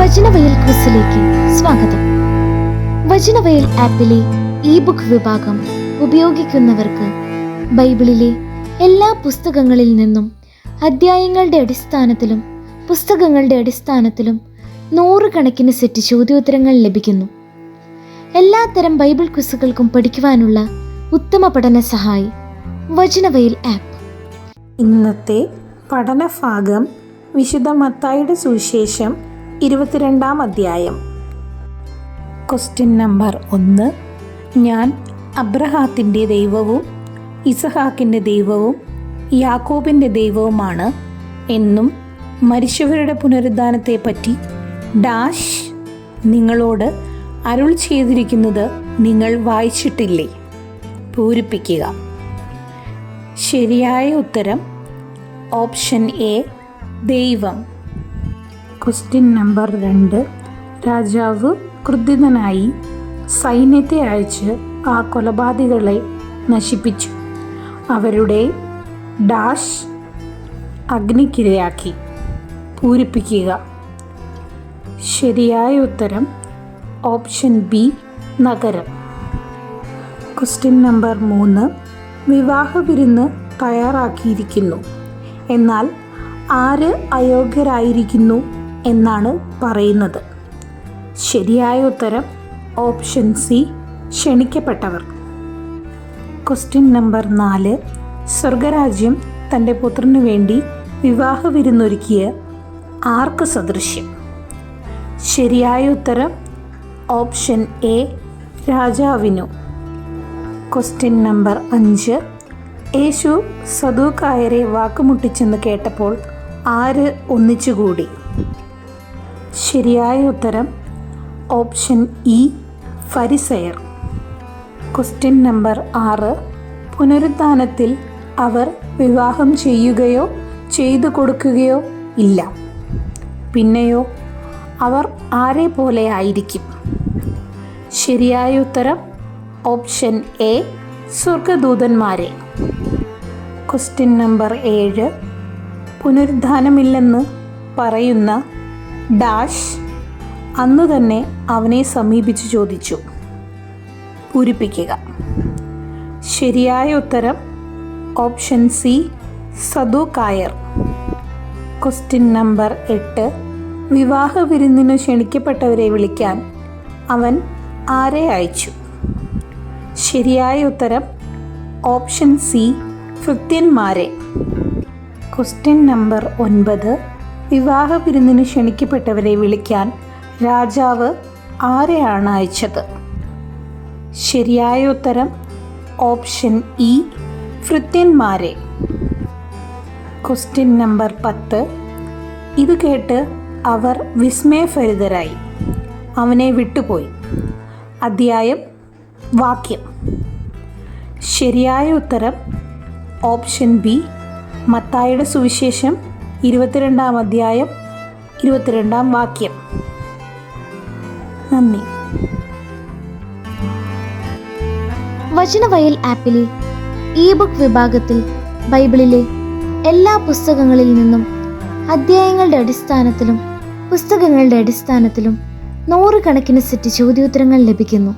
വചനവയൽ ക്വിസിലേക്ക് സ്വാഗതം. Vachanavayal ആപ്പിലെ E book വിഭാഗം ഉപയോഗിക്കുന്നവർക്ക് ബൈബിളിലെ എല്ലാ പുസ്തകങ്ങളിൽ നിന്നും അധ്യായങ്ങളുടെ അടിസ്ഥാനത്തിലും പുസ്തകങ്ങളുടെ അടിസ്ഥാനത്തിലും നൂറുകണക്കിന് സെറ്റ് ചോദ്യോത്തരങ്ങൾ ലഭിക്കുന്നു. എല്ലാത്തരം ബൈബിൾ ക്വിസുകൾക്കും പഠിക്കുവാനുള്ള ഉത്തമ പഠന സഹായി വചനവയൽ ആപ്പ്. ഇന്നത്തെ പഠനഭാഗം വിശുദ്ധ മത്തായിയുടെ സുവിശേഷം ഇരുപത്തിരണ്ടാം അധ്യായം. ക്വസ്റ്റ്യൻ നമ്പർ ഒന്ന്. ഞാൻ അബ്രഹാത്തിന്റെ ദൈവവും ഇസഹാക്കിന്റെ ദൈവവും യാക്കോബിന്റെ ദൈവവുമാണ് എന്നും മരിച്ചവരുടെ പുനരുദ്ധാനത്തെപ്പറ്റി ഡാഷ് നിങ്ങളോട് അരുൾ ചെയ്തിരിക്കുന്നത് നിങ്ങൾ വായിച്ചിട്ടില്ലേ? പൂരിപ്പിക്കുക. ശരിയായ ഉത്തരം ഓപ്ഷൻ എ ദൈവം. ക്വസ്റ്റ്യൻ നമ്പർ രണ്ട്. രാജാവ് ക്രുദ്ധിതനായി സൈന്യത്തെ അയച്ച് ആ കൊലപാതകളെ നശിപ്പിച്ചു. അവരുടെ ഡാഷ് അഗ്നിക്കിരയാക്കി പൂരിപ്പിക്കുക. ശരിയായ ഉത്തരം ഓപ്ഷൻ ബി നഗരം. ക്വസ്റ്റ്യൻ നമ്പർ മൂന്ന്. വിവാഹ വിരുന്ന് തയ്യാറാക്കിയിരിക്കുന്നു. എന്നാൽ ആര് അയോഗ്യരായിരിക്കുന്നു? എന്നാണ് പറയുന്നത്. ശരിയായ ഉത്തരം ഓപ്ഷൻ സി ക്ഷണിക്കപ്പെട്ടവർ. ക്വസ്റ്റ്യൻ നമ്പർ നാല് സ്വർഗരാജ്യം തന്റെ പുത്രനു വേണ്ടി വിവാഹ വിരുന്നൊരുക്കിയ ആർക്ക് സദൃശ്യം? ശരിയായ ഉത്തരം ഓപ്ഷൻ എ രാജാവിനു. ക്വസ്റ്റ്യൻ നമ്പർ അഞ്ച് യേശു സദൂക്കായരെ വാക്കുമുട്ടിച്ചെന്ന് കേട്ടപ്പോൾ ആര് ഒന്നിച്ചുകൂടി? ശരിയായ ഉത്തരം ഓപ്ഷൻ ഇ ഫരിസയർ. ക്വസ്റ്റ്യൻ നമ്പർ ആറ് പുനരുത്ഥാനത്തിൽ അവർ വിവാഹം ചെയ്യുകയോ ചെയ്തു കൊടുക്കുകയോ ഇല്ല. പിന്നെയോ അവർ ആരെ പോലെ ആയിരിക്കും? ശരിയായ ഉത്തരം ഓപ്ഷൻ എ സ്വർഗദൂതന്മാരെ ക്വസ്റ്റ്യൻ നമ്പർ ഏഴ് പുനരുദ്ധാനമില്ലെന്ന് പറയുന്ന ഡാഷ് അന്നു തന്നെ അവനെ സമീപിച്ചു ചോദിച്ചു. പൂരിപ്പിക്കുക. ശരിയായ ഉത്തരം ഓപ്ഷൻ സി സദു കായർ. ക്വസ്റ്റ്യൻ നമ്പർ എട്ട് വിവാഹ വിരുന്നിനു ക്ഷണിക്കപ്പെട്ടവരെ വിളിക്കാൻ അവൻ ആരെ അയച്ചു? ശരിയായ ഉത്തരം ഓപ്ഷൻ സി ഭൃത്യന്മാരെ. ക്വസ്റ്റ്യൻ നമ്പർ ഒൻപത് വിവാഹ വിരുന്നിന് ക്ഷണിക്കപ്പെട്ടവരെ വിളിക്കാൻ രാജാവ് ആരെയാണ് അയച്ചത്? ശരിയായ ഉത്തരം ഓപ്ഷൻ ഇ ഭൃത്യന്മാരെ. ക്വസ്റ്റ്യൻ നമ്പർ പത്ത്. ഇത് കേട്ട് അവർ വിസ്മയഭരിതരായി. അവനെ വിട്ടുപോയി. അധ്യായം വാക്യം. ശരിയായ ഉത്തരം ഓപ്ഷൻ ബി മത്തായുടെ സുവിശേഷം ഇരുപത്തിരണ്ടാം അധ്യായം ഇരുപത്തിരണ്ടാം വാക്യം. നന്ദി. വചനവയൽ ആപ്പിലെ ഇ ബുക്ക് വിഭാഗത്തിൽ ബൈബിളിലെ എല്ലാ പുസ്തകങ്ങളിൽ നിന്നും അധ്യായങ്ങളുടെ അടിസ്ഥാനത്തിലും പുസ്തകങ്ങളുടെ അടിസ്ഥാനത്തിലും നൂറുകണക്കിന് സെറ്റ് ചോദ്യോത്തരങ്ങൾ ലഭിക്കുന്നു.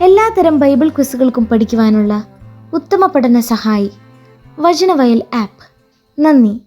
എല്ലാത്തരം ബൈബിൾ ക്വിസുകൾക്കും പഠിക്കുവാനുള്ള ഉത്തമ പഠന സഹായി വചനവയൽ ആപ്പ്. നന്ദി.